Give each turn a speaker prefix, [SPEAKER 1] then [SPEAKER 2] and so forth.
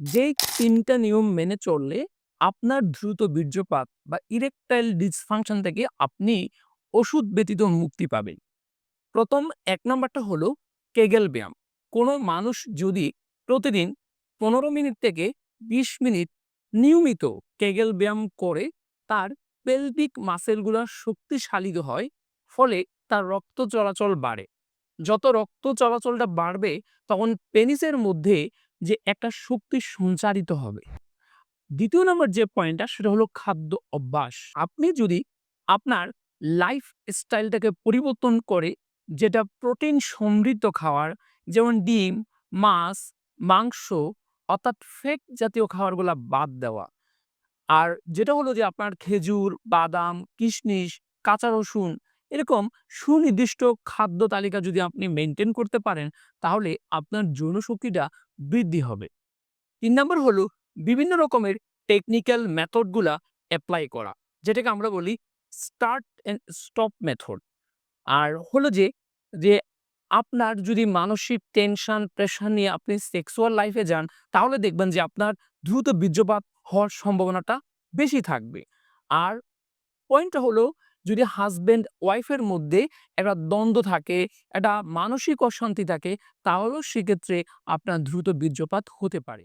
[SPEAKER 1] যে তিনটা নিয়ম মেনে চললে আপনার দ্রুত বীর্যপাত বা ইরেকটাইল ডিসফাংশন থেকে আপনি ওষুধ ব্যতীত মুক্তি পাবেন। প্রথম এক নাম্বারটা হলো কেগেল ব্যায়াম। কোনো মানুষ যদি প্রতিদিন পনেরো মিনিট থেকে বিশ মিনিট নিয়মিত কেগেল ব্যায়াম করে, তার পেলভিক মাসেলগুলো শক্তিশালী হয়, ফলে তার রক্ত চলাচল বাড়ে। যত রক্ত চলাচলটা বাড়বে, তখন পেনিসের মধ্যে যে একটা শক্তি সঞ্চারিত হবে। দ্বিতীয় নম্বর যে পয়েন্টটা সেটা হলো খাদ্য অভ্যাস। আপনি যদি আপনার লাইফ স্টাইলটাকে পরিবর্তন করে, যেটা প্রোটিন সমৃদ্ধ খাওয়ার, যেমন ডিম, মাছ, মাংস, অর্থাৎ ফেক জাতীয় খাবারগুলো বাদ দেওয়া। আর যেটা হলো যে আপনার খেজুর, বাদাম কিশমিশ কাঁচা রসুন সুনির্দিষ্ট খাদ্য তালিকা যদি আপনি মেনটেন করতে পারেন, তাহলে আপনার যৌনশক্তিটা বৃদ্ধি হবে। তিন নম্বর হলো বিভিন্ন রকমের টেকনিক্যাল মেথডগুলা অ্যাপ্লাই করা, যেটাকে আমরা বলি স্টার্ট অ্যান্ড স্টপ মেথড আর হলো যে যে আপনার যদি মানসিক টেনশন প্রেশার নিয়ে আপনি সেক্সুয়াল লাইফে যান, তাহলে দেখবেন যে আপনার দ্রুত বীর্যপাত হওয়ার সম্ভাবনাটা বেশি থাকবে। আর পয়েন্টটা হলো যদি হাজব্যান্ড ওয়াইফের মধ্যে একটা দ্বন্দ্ব থাকে, একটা মানসিক অশান্তি থাকে, তাহলেও সেক্ষেত্রে আপনার দ্রুত বীর্যপাত হতে পারে।